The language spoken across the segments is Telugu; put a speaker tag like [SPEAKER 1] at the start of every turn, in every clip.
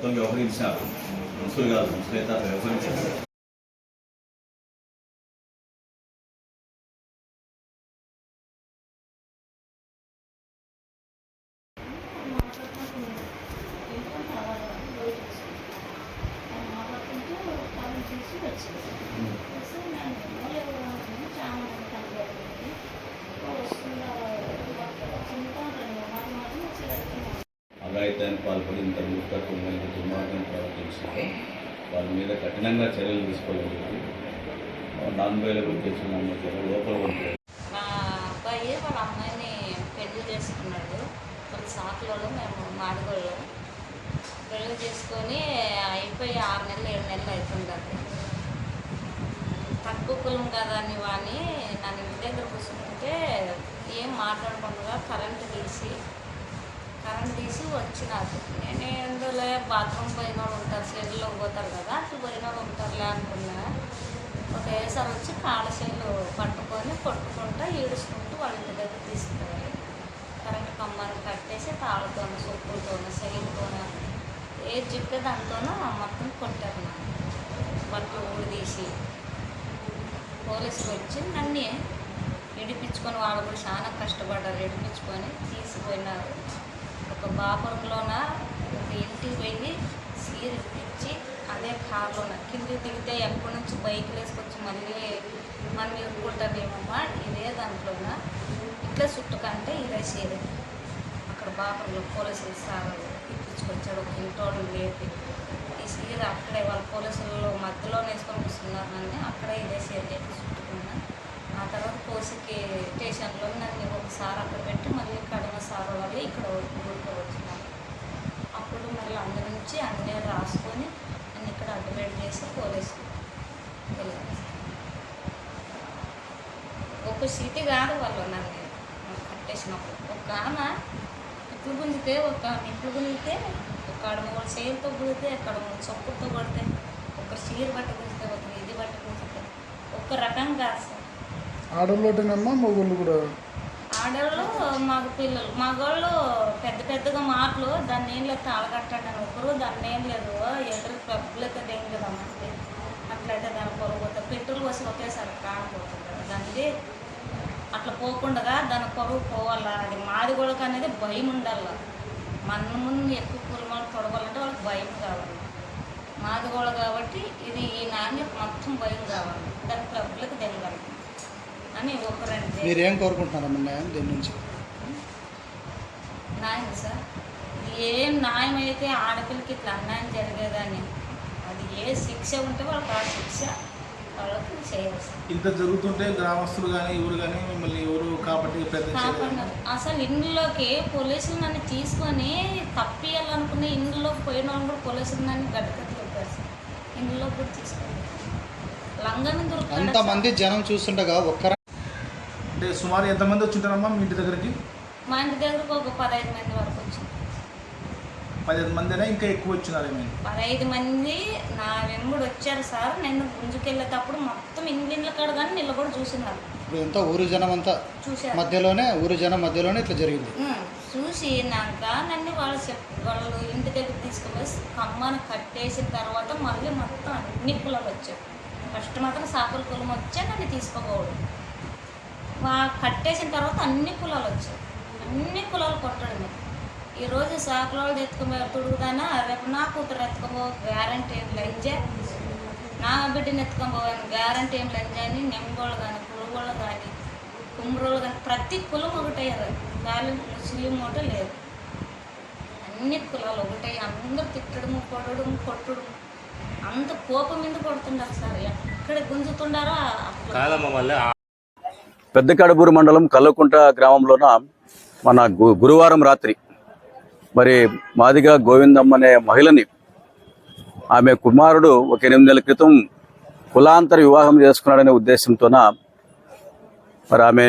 [SPEAKER 1] 当交会议下，我们主要从这些大学会议。పాల్పడి ఇంత మూర్ఖత్వమైన దుర్మార్గం ప్రవర్తించారు వాళ్ళ మీద కఠినంగా చర్యలు తీసుకోలేదు నాన్ బయలకు కేసులు లోపల ఉంటారు
[SPEAKER 2] మా అబ్బాయి వాళ్ళ అమ్మాయిని పెళ్ళి చేసుకున్నాడు. కొన్ని సాకులలో మేము మాడుగోళ్ళు పెళ్ళి చేసుకొని అయిపోయి ఆరు నెలలు ఏడు నెలలు అవుతుండదు తక్కువ కులం కదా అని వాని నన్ను ఇంటి దగ్గర కూర్చుంటే ఏం మాట్లాడకుండా కరెంటు తీసి కరెంట్ తీసి వచ్చినారు నేను ఎందులో? బాత్రూమ్ పోయిన వాళ్ళు ఉంటారు సెల్లులో పోతారు కదా అట్లా పోయిన ఉంటారులే అనుకున్నా. ఒకేసారి వచ్చి కాళ్ళ చేతులు పట్టుకొని కొట్టుకుంటా ఈడుచుకుంటూ వాళ్ళ ఇంటి దగ్గర తీసుకుపోయారు కరెంట్ కమ్మని కట్టేసి తాళ్ళతోన సొప్పులతోన సెయిల్తోన ఏది చెప్తే దాంతోనూ మొత్తం కొట్టారు నన్ను బట్టలు ఊడిదీసి పోలీసులు వచ్చి నన్ను ఎడిపించుకొని వాళ్ళు కూడా చాలా కష్టపడ్డారు. ఎడిపించుకొని తీసిపోయినారు ఒక బాపురంలోన ఒక ఇంటికి పోయి సీర ఇప్పించి అదే కార్లోన కిందికి దిగితే ఎక్కడి నుంచి బైక్ వేసుకొచ్చి మళ్ళీ మనం ఇరుక్కుంటామేమమ్మా? ఇదే దాంట్లోన ఇట్లా చుట్టుకంటే ఇదే సీర. అక్కడ బాపురంలో పోలీసులు సార్ ఇప్పించుకొచ్చాడు ఒక ఇంటోడు లేపి. ఈ సీర అక్కడే వాళ్ళ పోలీసులు మధ్యలో వేసుకొని కూర్చున్నారు నన్ను అక్కడే ఇదే సీర చెప్పి చుట్టుకున్నాను. ఆ తర్వాత కోసికి స్టేషన్లో నన్ను ఒకసారి అక్కడ పెట్టి మళ్ళీ కడమ సార్ వాళ్ళు ఇక్కడ ఊరికి వచ్చినాను అప్పుడు మళ్ళీ అందరి నుంచి అన్నీ రాసుకొని నన్ను ఇక్కడ అడ్మిట్ చేసి పోలీసు ఒక సిటీ కాదు వాళ్ళు నన్ను కట్టేసినప్పుడు. ఒక ఆమె ఇట్లు గుంజితే ఒక ఇట్లు గుంజితే ఒక ఆడ మూడు చేతులతో గుడితే అక్కడ మూడు చొప్పులతో కొడితే ఒక చీర బట్టి గుంజితే ఒక ఇది బట్టి గుంజితే ఒక రకం కాదు సార్
[SPEAKER 3] మగోళ్ళు కూడా?
[SPEAKER 2] ఆడవాళ్ళు మగ పిల్లలు. మగవాళ్ళు పెద్ద పెద్దగా మాటలు దాన్ని ఏం లేదు తాళగట్టండి అని ఒకరు దాన్ని ఏం లేదు ఎదురు పబ్లిక్ ఏం కదా మనకి అట్లయితే దాని పొరపోతే పెట్రోల్ కోసం ఒకేసారి కాకపోతుంది కదా దానికి అట్లా పోకుండా దాని పొరుగు పోవాలా అది మాది కూడా అనేది భయం ఉండాల. మన ముందు ఎక్కువ కులమాలు పొడవాలంటే వాళ్ళకి భయం కావాలి. మాది కూడా కాబట్టి ఇది ఈ నాణ్యత మొత్తం భయం కావాలి. దాని పబ్లిక్ తెలియాలి అని ఒకరంటే
[SPEAKER 3] మీరు ఏం కోరుకుంటున్నారమ్మా న్యాయం దీని నుంచి?
[SPEAKER 2] న్యాయం సార్? ఏం న్యాయం అయితే ఆడపిల్లకి ఇట్లా అన్యాయం జరిగేదని అది ఏ శిక్ష ఉంటే వాళ్ళకి ఆ శిక్ష వాళ్ళకి చేయాలి సార్.
[SPEAKER 4] ఇంత జరుగుతుంటే గ్రామస్తులు కానీ ఎవరు కానీ మిమ్మల్ని ఎవరు కాబట్టి
[SPEAKER 2] అసలు ఇండ్లోకి పోలీసులు నన్ను తీసుకొని తప్పియాలనుకునే ఇండ్లోకి పోయిన వాళ్ళు కూడా పోలీసులు నన్ను గడ్డకట్టి చెప్పారు సార్. కూడా తీసుకొని లంగాన్ని దొరుకుతాడు
[SPEAKER 3] అంతమంది జనం చూస్తుండగా ఒక్కర
[SPEAKER 4] అంటే సుమారు ఎంతమంది వచ్చింటారమ్మా మీ ఇంటి దగ్గరికి?
[SPEAKER 2] మా ఇంటి దగ్గరకు ఒక పదహైదు మంది వరకు వచ్చింది.
[SPEAKER 4] పదిహేను మందినా? ఇంకా ఎక్కువ వచ్చినారు మీరు
[SPEAKER 2] పదహైదు మంది నా వెంబడి వచ్చారు సార్. నేను గుంజుకెళ్ళేటప్పుడు మొత్తం ఇండ్ల కాడ కానీ నిలబడి చూసినారు
[SPEAKER 3] ఇప్పుడు ఎంత? ఊరు జనం అంతా
[SPEAKER 2] చూశారు.
[SPEAKER 3] మధ్యలోనే ఊరు జనం మధ్యలోనే ఇట్లా జరిగింది.
[SPEAKER 2] ఉమ్, చూసినాక నన్ను వాళ్ళు చెప్ వాళ్ళు ఇంటి దగ్గర తీసుకుపోయి కమ్మను కట్టేసిన తర్వాత మళ్ళీ మొత్తం అన్ని కులాలు వచ్చాయి. ఫస్ట్ మాత్రం సాకుల కులం వచ్చా నన్ను తీసుకోపోవడం. వా కట్టేసిన తర్వాత అన్ని కులాలు వచ్చాయి. అన్ని కులాలు కొట్టడమే ఈరోజు సాకుల వాళ్ళు ఎత్తుకుపోయి తుడుగుదానా రేపు నా కూతురు ఎత్తుకోబో గ్యారంటీ ఏం లంజే నా బిడ్డని ఎత్తుకుపోయాను గ్యారంటీ ఏం లంజే అని నెంబోళ్ళు కానీ పురుగుళ్ళు కానీ కుమ్రోళ్ళు కానీ ప్రతి కులం ఒకటయ్యారు వాళ్ళు ముస్లిం ఒకటి లేదు. అన్ని కులాలు ఒకటే. అందరూ తిట్టడము కొట్టడం కొట్టడం. అంత కోపం మీద కొడుతుండారు సార్? ఎక్కడ గుంజుతుండారో
[SPEAKER 1] పెద్ద కడబూరు మండలం కల్లకుంట గ్రామంలోన మన గు- గురువారం రాత్రి మరి మాదిగా గోవిందమ్మ అనే మహిళని ఆమె కుమారుడు ఒక ఎనిమిది నెలల క్రితం కులాంతర వివాహం చేసుకున్నాడనే ఉద్దేశంతోన మరి ఆమె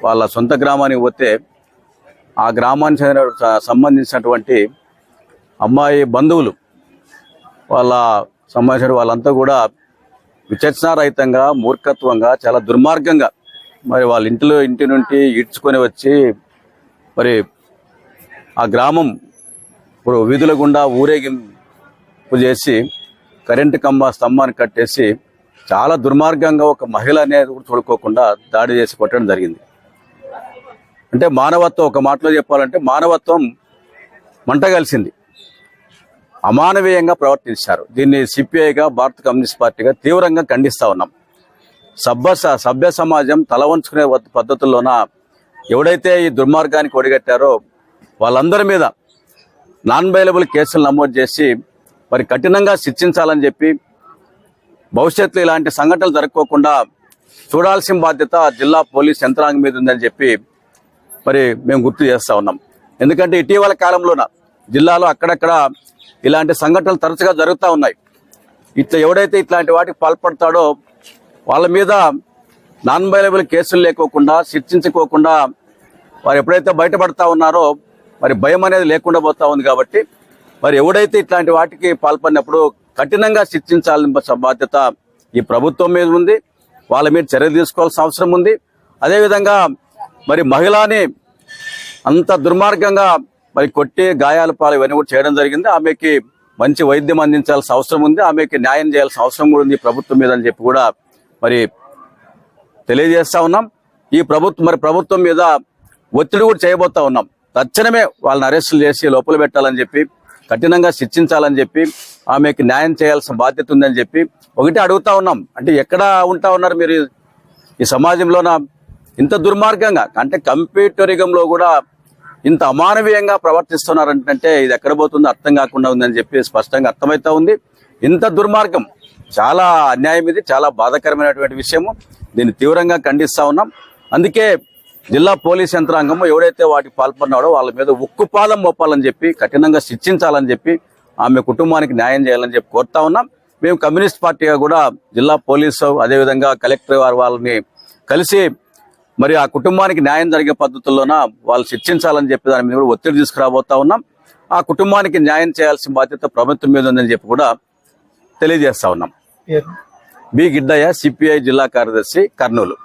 [SPEAKER 1] వాళ్ళ సొంత గ్రామానికి పోతే ఆ గ్రామానికి చెందిన సంబంధించినటువంటి అమ్మాయి బంధువులు వాళ్ళ సంబంధించిన వాళ్ళంతా కూడా విచక్షణారహితంగా మూర్ఖత్వంగా చాలా దుర్మార్గంగా మరి వాళ్ళ ఇంటిలో ఇంటి నుండి ఈడ్చుకొని వచ్చి మరి ఆ గ్రామం ఇప్పుడు వీధుల గుండా ఊరేగింపు చేసి కరెంటు కంబ స్తంభాన్ని కట్టేసి చాలా దుర్మార్గంగా ఒక మహిళ అనేది కూడా చూడుకోకుండా దాడి చేసి కొట్టడం జరిగింది. అంటే మానవత్వం ఒక మాటలో చెప్పాలంటే మానవత్వం మంట కలిసింది. అమానవీయంగా ప్రవర్తించారు. దీన్ని సిపిఐగా భారత కమ్యూనిస్ట్ పార్టీగా తీవ్రంగా ఖండిస్తా ఉన్నాం. సభ్య స- సభ్య సమాజం తల వంచుకునే పద్ధతుల్లోన ఎవడైతే ఈ దుర్మార్గానికి ఒడిగట్టారో వాళ్ళందరి మీద నాన్ బైలబుల్ కేసులు నమోదు చేసి మరి కఠినంగా శిక్షించాలని చెప్పి భవిష్యత్తులో ఇలాంటి సంఘటనలు జరుపుకోకుండా చూడాల్సిన బాధ్యత జిల్లా పోలీస్ యంత్రాంగం మీద ఉందని చెప్పి మరి మేము గుర్తు చేస్తా ఉన్నాం. ఎందుకంటే ఇటీవల కాలంలోన జిల్లాలో అక్కడక్కడ ఇలాంటి సంఘటనలు తరచుగా జరుగుతూ ఉన్నాయి. ఇట్లా ఎవడైతే ఇట్లాంటి వాటికి పాల్పడతాడో వాళ్ళ మీద నాన్ బైలబుల్ కేసులు లేకోకుండా శిక్షించుకోకుండా వారు ఎప్పుడైతే బయటపడతా ఉన్నారో మరి భయం అనేది లేకుండా పోతా ఉంది కాబట్టి మరి ఎవడైతే ఇట్లాంటి వాటికి పాల్పడినప్పుడు కఠినంగా శిక్షించాలని బాధ్యత ఈ ప్రభుత్వం మీద ఉంది వాళ్ళ మీద చర్య తీసుకోవాల్సిన అవసరం ఉంది. అదేవిధంగా మరి మహిళని అంత దుర్మార్గంగా మరి కొట్టి గాయాల పాలు ఇవన్నీ కూడా చేయడం జరిగింది. ఆమెకి మంచి వైద్యం అందించాల్సిన అవసరం ఉంది. ఆమెకి న్యాయం చేయాల్సిన అవసరం కూడా ఉంది ప్రభుత్వం మీద అని చెప్పి కూడా మరి తెలియజేస్తా ఉన్నాం. ఈ ప్రభుత్వం మరి ప్రభుత్వం మీద ఒత్తిడి కూడా చేయబోతా ఉన్నాం. తక్షణమే వాళ్ళని అరెస్టులు చేసి లోపల పెట్టాలని చెప్పి కఠినంగా శిక్షించాలని చెప్పి ఆమెకి న్యాయం చేయాల్సిన బాధ్యత ఉందని చెప్పి ఒకటి అడుగుతా ఉన్నాం. అంటే ఎక్కడ ఉంటా ఉన్నారు మీరు ఈ సమాజంలోన? ఇంత దుర్మార్గంగా అంటే కంప్యూటర్ యుగంలో కూడా ఇంత అమానవీయంగా ప్రవర్తిస్తున్నారంటే ఇది ఎక్కడ పోతుందో అర్థం కాకుండా ఉందని చెప్పి స్పష్టంగా అర్థమవుతా ఉంది. ఇంత దుర్మార్గం చాలా అన్యాయం ఇది చాలా బాధాకరమైనటువంటి విషయము. దీన్ని తీవ్రంగా ఖండిస్తా ఉన్నాం. అందుకే జిల్లా పోలీస్ యంత్రాంగము ఎవరైతే వాటికి పాల్పడినాడో వాళ్ళ మీద ఉక్కుపాదం మోపాలని చెప్పి కఠినంగా శిక్షించాలని చెప్పి ఆమె కుటుంబానికి న్యాయం చేయాలని చెప్పి కోరుతా ఉన్నాం. మేము కమ్యూనిస్ట్ పార్టీగా కూడా జిల్లా పోలీసు అదేవిధంగా కలెక్టర్ వారు వాళ్ళని కలిసి మరి ఆ కుటుంబానికి న్యాయం జరిగే పద్ధతుల్లోన వాళ్ళు శిక్షించాలని చెప్పి దాని మీద కూడా ఒత్తిడి తీసుకురాబోతా ఉన్నాం. ఆ కుటుంబానికి న్యాయం చేయాల్సిన బాధ్యత ప్రభుత్వం మీద ఉందని చెప్పి కూడా తెలియజేస్తా ఉన్నాం. బి గిడ్డయ్య సిపిఐ జిల్లా కార్యదర్శి కర్నూలు.